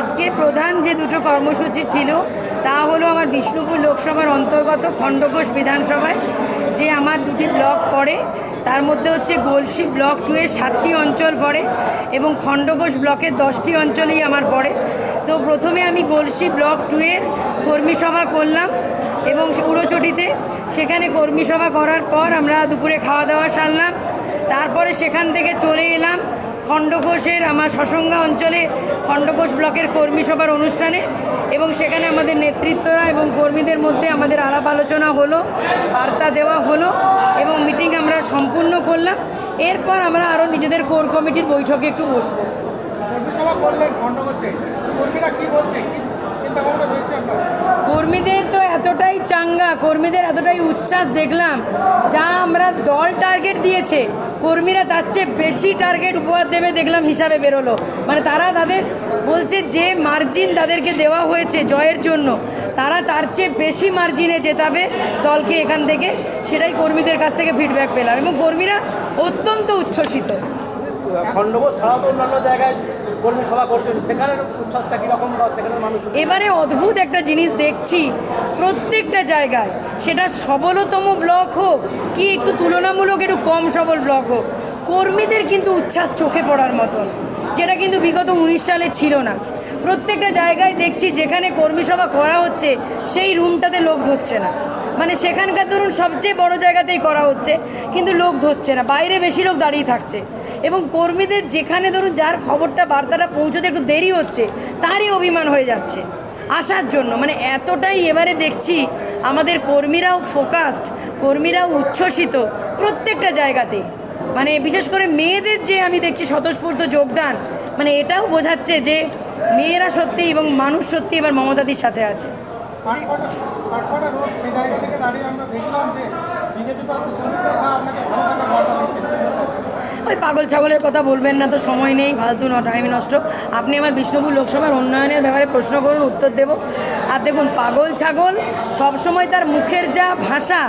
আজকে প্রধান যে দুটো কর্মসূচি ছিল, তা হলো আমার বিষ্ণুপুর লোকসভার অন্তর্গত খণ্ডঘোষ বিধানসভায়, যে আমার দুটি ব্লক পড়ে। তার মধ্যে হচ্ছে গলসি ব্লক টু এর সাতটি অঞ্চল পড়ে এবং খণ্ডঘোষ ব্লকের দশটি অঞ্চলেই আমার পড়ে। তো প্রথমে আমি গলসি ব্লক টু এর কর্মী সভা করলাম এবং উড়োচটিতে সেখানে কর্মী সভা করার পর আমরা দুপুরে খাওয়া দাওয়া সারলাম। তারপরে সেখান থেকে চলে এলাম খণ্ডঘোষের আমার সসঙ্গা অঞ্চলে খণ্ডঘোষ ব্লকের কর্মী সভার অনুষ্ঠানে এবং সেখানে আমাদের নেতৃত্বরা এবং কর্মীদের মধ্যে আমাদের আলাপ আলোচনা হলো বার্তা দেওয়া হলো এবং মিটিং আমরা সম্পূর্ণ করলাম। এরপর আমরা আরও নিজেদের কোর কমিটির বৈঠকে একটু বসবো। কর্মীরা কি বলছে? কর্মীদের তো এতটাই চাঙ্গা, কর্মীদের এতটাই উচ্ছ্বাস দেখলাম, যা আমরা দল টার্গেট দিয়েছে। কর্মীরা তার চেয়ে বেশি টার্গেট উপহার দেবে দেখলাম হিসাবে বেরোলো। মানে তারা তাদের বলছে যে মার্জিন তাদেরকে দেওয়া হয়েছে জয়ের জন্য, তারা তার চেয়ে বেশি মার্জিনে জেতাবে দলকে এখান থেকে। সেটাই কর্মীদের কাছ থেকে ফিডব্যাক পেলাম এবং কর্মীরা অত্যন্ত উচ্ছ্বসিত। ছাড়াও তো অন্যান্য জায়গায় কর্মী সভা করছেন সেখানে উচ্ছ্বাসটা কীরকম বা মানুষ এবারে অদ্ভুত একটা জিনিস দেখছি প্রত্যেকটা জায়গায়। সেটা সবলতম ব্লক হোক, কি একটু তুলনামূলক একটু কম সবল ব্লক হোক, কর্মীদের কিন্তু উচ্ছ্বাস চোখে পড়ার মতন, যেটা কিন্তু বিগত উনিশ সালে ছিল না। প্রত্যেকটা জায়গায় দেখছি যেখানে কর্মী সভা করা হচ্ছে, সেই রুমটাতে লোক ধরছে না। মানে সেখানকার ধরুন সবচেয়ে বড় জায়গাতেই করা হচ্ছে, কিন্তু লোক ধরছে না। বাইরে বেশি লোক দাঁড়িয়ে থাকছে। এবং কর্মীদের যেখানে ধরুন যার খবরটা বার্তাটা পৌঁছতে একটু দেরি হচ্ছে, তারই অভিমান হয়ে যাচ্ছে। আসার জন্য মানে এতটাই এবারে দেখছি আমাদের কর্মীরাও ফোকাসড কর্মীরাও উচ্ছ্বসিত প্রত্যেকটা জায়গাতে। মানে বিশেষ করে মেয়েদের যে আমি দেখছি স্বতঃস্ফূর্ত যোগদান মানে এটাও বোঝাচ্ছে যে মেয়েরা সত্যি এবং মানুষ সত্যি এবার মমতাদির সাথে আছে। থেকে দাঁড়িয়ে আমরা দেখলাম যে বিজেপি ভালো থাকার বার্তা দিচ্ছেন ওই পাগল ছাগলের কথা বলবেন না, তো সময় নেই, ফালতু ন টাইম নষ্ট। আপনি আমার বিষ্ণুপুর লোকসভার উন্নয়নের ব্যাপারে প্রশ্ন করুন, উত্তর দেব। আর দেখুন, পাগল ছাগল সবসময় তার মুখের যা ভাষা,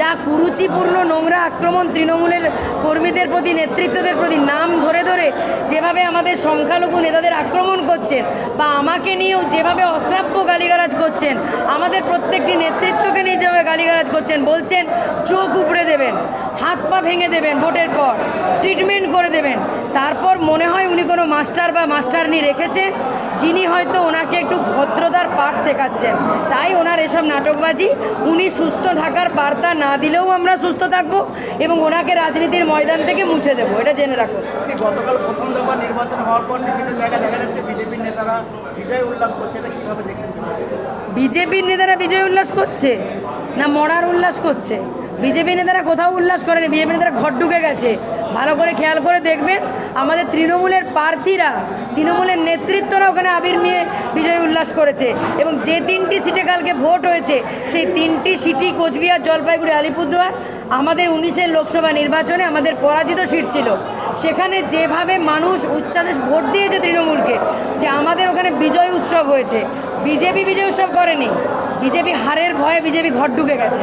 যা কুরুচিপূর্ণ নোংরা আক্রমণ তৃণমূলের কর্মীদের প্রতি, নেতৃত্বদের প্রতি নাম ধরে ধরে যেভাবে আমাদের সংখ্যালঘু নেতাদের আক্রমণ করছেন বা আমাকে নিয়েও যেভাবে অশ্রাব্য গালিগালাজ করছেন, আমাদের প্রত্যেকটি নেতৃত্বকে নিয়ে যেভাবে গালিগালাজ করছেন, বলছেন, চোখ উপড়ে দেবেন, হাত পা ভেঙে দেবেন ভোটের পর, ট্রিটমেন্ট করে দেবেন। তারপর মনে হয় উনি কোনো মাস্টার বা মাস্টারনি রেখেছেন যিনি হয়তো ওনাকে একটু ভদ্রতার পাঠ শেখাচ্ছেন তাই ওনার এসব নাটকবাজি উনি সুস্থ থাকার বার্তা না দিলেও আমরা সুস্থ থাকব এবং ওনাকে রাজনীতির ময়দান থেকে মুছে দেবো এটা জেনে রাখো। গতকাল প্রথম দফা নির্বাচন হওয়ার পর বিভিন্ন জায়গায় দেখা যাচ্ছে বিজেপির নেতারা বিজয় উল্লাস করছে কীভাবে কীভাবে দেখছেন? বিজেপির নেতারা বিজয় উল্লাস করছে না মরার উল্লাস করছে? বিজেপি নেতারা কোথাও উল্লাস করেনি, বিজেপি নেতারা ঘর ঢুকে গেছে। ভালো করে খেয়াল করে দেখবেন, আমাদের তৃণমূলের প্রার্থীরা, তৃণমূলের নেতৃত্বরা ওখানে আবির নিয়ে বিজয় উল্লাস করেছে। এবং যে তিনটি সিটে কালকে ভোট হয়েছে, সেই তিনটি সিটি কোচবিহার, জলপাইগুড়ি, আলিপুরদুয়ার, আমাদের উনিশের লোকসভা নির্বাচনে আমাদের পরাজিত সিট ছিল। সেখানে যেভাবে মানুষ উচ্ছ্বাসে ভোট দিয়েছে তৃণমূলকে, যে আমাদের ওখানে বিজয় উৎসব হয়েছে। বিজেপি বিজয় উৎসব করেনি। বিজেপি হারের ভয়ে বিজেপি ঘর ঢুকে গেছে।